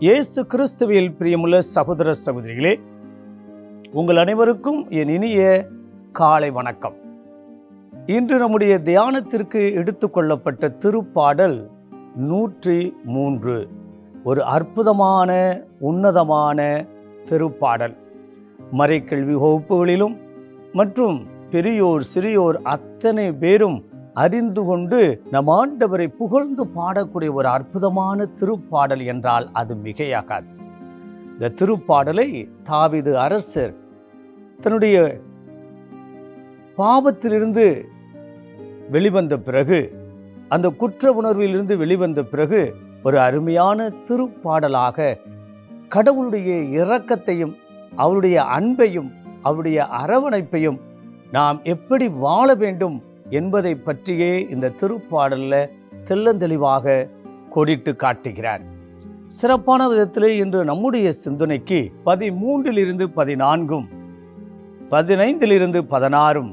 இயேசு கிறிஸ்துவில் பிரியமுள்ள சகோதர சகோதரிகளே உங்கள் அனைவருக்கும் என் இனிய காலை வணக்கம். இன்று நம்முடைய தியானத்திற்கு எடுத்துக்கொள்ளப்பட்ட திருப்பாடல் நூற்றி மூன்று. ஒரு அற்புதமான உன்னதமான திருப்பாடல். மறைக்கல்வி வகுப்புகளிலும் மற்றும் பெரியோர் சிறியோர் அத்தனை பேரும் அறிந்து கொண்டு நம் ஆண்டவரை புகழ்ந்து பாடக்கூடிய ஒரு அற்புதமான திருப்பாடல் என்றால் அது மிகையாகாது. இந்த திருப்பாடலை தாவிது அரசர் தன்னுடைய பாவத்திலிருந்து வெளிவந்த பிறகு அந்த குற்ற உணர்விலிருந்து வெளிவந்த பிறகு ஒரு அருமையான திருப்பாடலாக கடவுளுடைய இரக்கத்தையும் அவருடைய அன்பையும் அவருடைய அரவணைப்பையும் நாம் எப்படி வாழ வேண்டும் என்பதை பற்றியே இந்த திருப்பாடலில் தெள்ளந்தெளிவாக கொடிட்டு காட்டுகிறார். சிறப்பான விதத்தில் இன்று நம்முடைய சிந்தனைக்கு பதிமூன்றிலிருந்து பதினான்கும் பதினைந்திலிருந்து பதினாறும்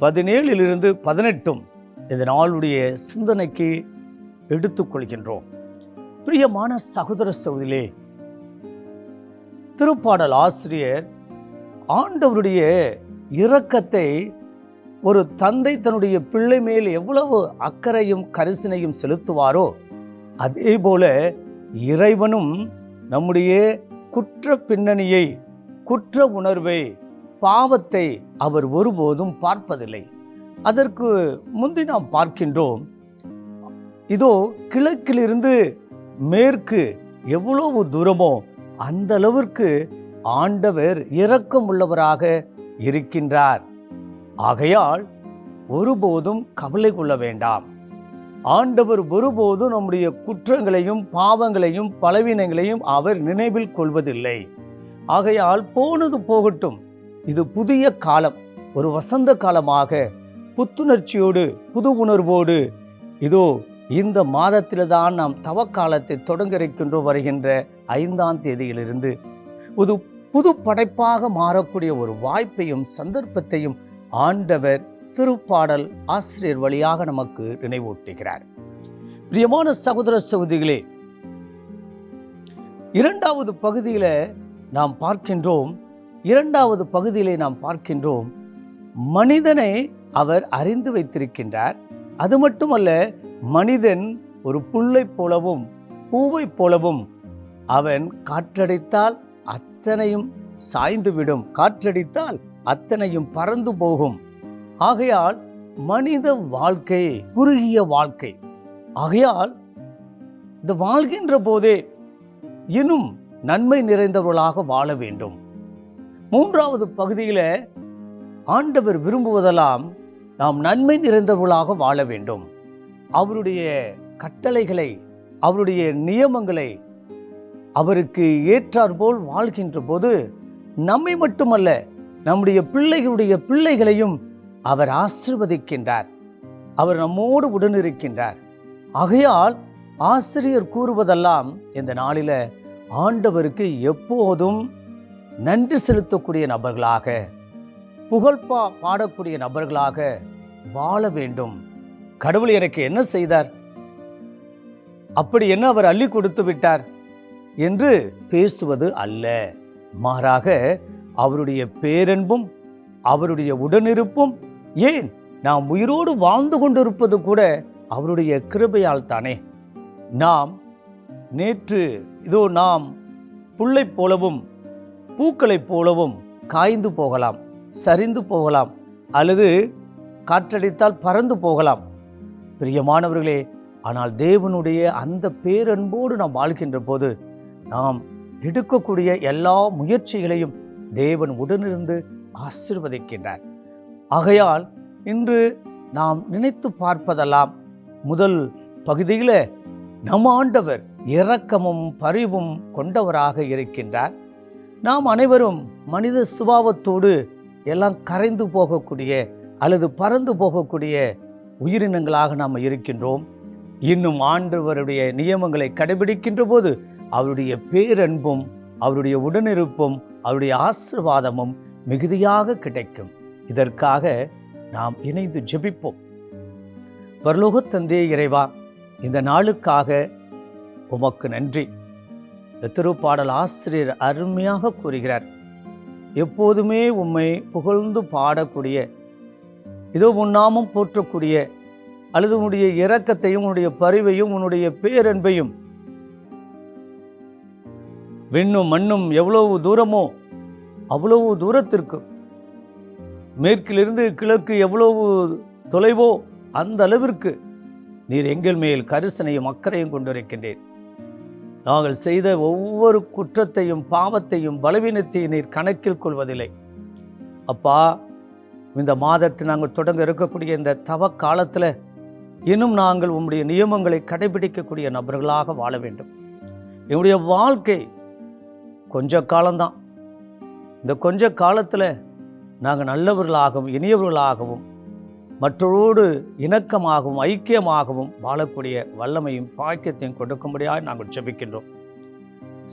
பதினேழிலிருந்து பதினெட்டும் இந்த நாளுடைய சிந்தனைக்கு எடுத்துக்கொள்கின்றோம் பிரியமான சகோதர சகோதரிலே திருப்பாடல் ஆசிரியர் ஆண்டவருடைய இரக்கத்தை ஒரு தந்தை தன்னுடைய பிள்ளை மேல் எவ்வளவு அக்கறையும் கரிசனையும் செலுத்துவாரோ அதே போல இறைவனும் நம்முடைய குற்ற பின்னணியை குற்ற உணர்வை பாவத்தை அவர் ஒருபோதும் பார்ப்பதில்லை. அதற்கு முந்தி நாம் பார்க்கின்றோம் இதோ கிழக்கிலிருந்து மேற்கு எவ்வளவு தூரமோ அந்த அளவிற்கு ஆண்டவர் இரக்கம் உள்ளவராக இருக்கின்றார். ஆகையால் ஒருபோதும் கவலை கொள்ள வேண்டாம். ஆண்டவர் ஒருபோதும் நம்முடைய குற்றங்களையும் பாவங்களையும் பலவீனங்களையும் அவர் நினைவில் கொள்வதில்லை. ஆகையால் போனது போகட்டும். இது புதிய காலம். ஒரு வசந்த காலமாக புத்துணர்ச்சியோடு புது உணர்வோடு இதோ இந்த மாதத்தில் தான் நாம் தவக்காலத்தை தொடங்க இருக்கின்றோ வருகின்ற ஐந்தாம் தேதியிலிருந்து. ஒரு புது படைப்பாக மாறக்கூடிய ஒரு வாய்ப்பையும் சந்தர்ப்பத்தையும் ஆண்டவர் திருப்பாடல் ஆசிரியர் வழியாக நமக்கு நினைவூட்டுகிறார். பிரியமான சகோதர சகோதரிகளே இரண்டாவது பகுதியில் நாம் பார்க்கின்றோம் இரண்டாவது பகுதியிலே நாம் பார்க்கின்றோம் மனிதனை அவர் அறிந்து வைத்திருக்கின்றார். அது மட்டுமல்ல மனிதன் ஒரு புல்லைப் போலவும் பூவைப் போலவும் அவன் காற்றடித்தால் அத்தனையும் சாய்ந்துவிடும். காற்றடித்தால் அத்தனையும் பறந்து போகும். ஆகையால் மனித வாழ்க்கை குறுகிய வாழ்க்கை. ஆகையால் இந்த வாழ்கின்ற போதே இன்னும் நன்மை நிறைந்தவர்களாக வாழ வேண்டும். மூன்றாவது பகுதியில் ஆண்டவர் விரும்புவதெல்லாம் நாம் நன்மை நிறைந்தவர்களாக வாழ வேண்டும். அவருடைய கட்டளைகளை அவருடைய நியமங்களை அவருக்கு ஏற்றாற்போல் வாழ்கின்ற போது நம்மை மட்டுமல்ல நம்முடைய பிள்ளைகளுடைய பிள்ளைகளையும் அவர் ஆசிர்வதிக்கின்றார். அவர் நம்மோடு உடனிருக்கின்றார். ஆகையால் ஆசிரியர் கூறுவதெல்லாம் இந்த நாளில் ஆண்டவருக்கு எப்போதும் நன்றி செலுத்தக்கூடிய நபர்களாக புகழ்பா பாடக்கூடிய நபர்களாக வாழ வேண்டும். கடவுள் எனக்கு என்ன செய்தார்? அப்படி என்ன அவர் அள்ளி கொடுத்து விட்டார்? என்று பேசுவது அல்ல. மாறாக அவருடைய பேரன்பும் அவருடைய உடனிருப்பும் ஏன் நாம் உயிரோடு வாழ்ந்து கொண்டிருப்பது கூட அவருடைய கிருபையால் தானே. நாம் நேற்று இதோ நாம் புல்லைப் போலவும் பூக்களைப் போலவும் காய்ந்து போகலாம் சரிந்து போகலாம் அல்லது காற்றடித்தால் பறந்து போகலாம். பிரியமானவர்களே ஆனால் தேவனுடைய அந்த பேரன்போடு நாம் வாழ்கின்ற போது நாம் எடுக்கக்கூடிய எல்லா முயற்சிகளையும் தேவன் உடனிருந்து ஆசிர்வதிக்கின்றார். ஆகையால் இன்று நாம் நினைத்து பார்ப்பதெல்லாம் முதல் பகுதியில் நம் ஆண்டவர் இரக்கமும் பரிவும் கொண்டவராக இருக்கின்றார். நாம் அனைவரும் மனித சுபாவத்தோடு எல்லாம் கரைந்து போகக்கூடிய அல்லது பறந்து போகக்கூடிய உயிரினங்களாக நாம் இருக்கின்றோம். இன்னும் ஆண்டவருடைய நியமங்களை கடைபிடிக்கின்ற போது அவருடைய பேரன்பும் அவருடைய உடனிருப்பும் அவருடைய ஆசிர்வாதமும் மிகுதியாக கிடைக்கும். இதற்காக நாம் இணைந்து ஜெபிப்போம். பரலோகத் தந்தே இறைவா இந்த நாளுக்காக உமக்கு நன்றி. இந்த திருப்பாடல் ஆசிரியர் அருமையாக கூறுகிறார். எப்போதுமே உம்மை புகழ்ந்து பாடக்கூடிய இதோ உன்னாமும் போற்றக்கூடிய அல்லது உன்னுடைய இரக்கத்தையும் உன்னுடைய பரிவையும் உன்னுடைய பேரன்பையும் விண்ணும் மண்ணும் எவ்வளவு தூரமோ அவ்வளவு தூரத்திற்கு. மேற்கிலிருந்து கிழக்கு எவ்வளவு தொலைவோ அந்த அளவிற்கு நீர் எங்கள் மேல் கரிசனையும் அக்கறையும் கொண்டிருக்கின்றேன் நாங்கள் செய்த ஒவ்வொரு குற்றத்தையும் பாவத்தையும் பலவீனத்தையும் நீர் கணக்கில் கொள்வதில்லை. அப்பா இந்த மாதத்தில் நாங்கள் தொடங்க இருக்கக்கூடிய இந்த தவ காலத்தில் இன்னும் நாங்கள் உம்முடைய நியமங்களை கடைபிடிக்கக்கூடிய நபர்களாக வாழ வேண்டும். என்னுடைய வாழ்க்கை கொஞ்ச காலம்தான். இந்த கொஞ்ச காலத்தில் நாங்கள் நல்லவர்களாகவும் இனியவர்களாகவும் மற்றோடு இணக்கமாகவும் ஐக்கியமாகவும் வாழக்கூடிய வல்லமையும் பாக்கியத்தையும் கொடுக்கும்படியாக நாங்கள் ஜெபிக்கின்றோம்.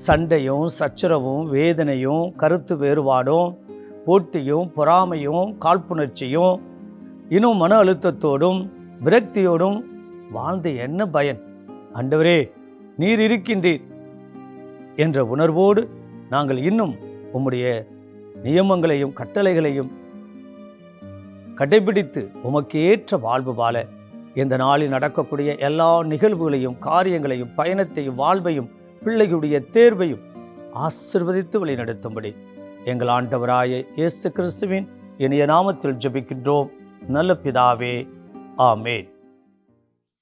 சண்டையும் சச்சரவும் வேதனையும் கருத்து வேறுபாடும் போட்டியும் பொறாமையும் காழ்ப்புணர்ச்சியும் இன்னும் மன அழுத்தத்தோடும் விரக்தியோடும் வாழ்ந்த என்ன பயன்? அண்டவரே நீர் இருக்கின்றீர் என்ற உணர்வோடு நாங்கள் இன்னும் உம்முடைய நியமங்களையும் கட்டளைகளையும் கடைபிடித்து உமக்கு ஏற்ற வாழ்வு வாழ இந்த நாளில் நடக்கக்கூடிய எல்லா நிகழ்வுகளையும் காரியங்களையும் பயணத்தையும் வாழ்வையும் பிள்ளையுடைய தேர்வையும் ஆசிர்வதித்து வழிநடத்தும்படி எங்கள் ஆண்டவராய இயேசு கிறிஸ்துவின் இனிய நாமத்தில் ஜெபிக்கின்றோம். நல்ல பிதாவே ஆமேன்.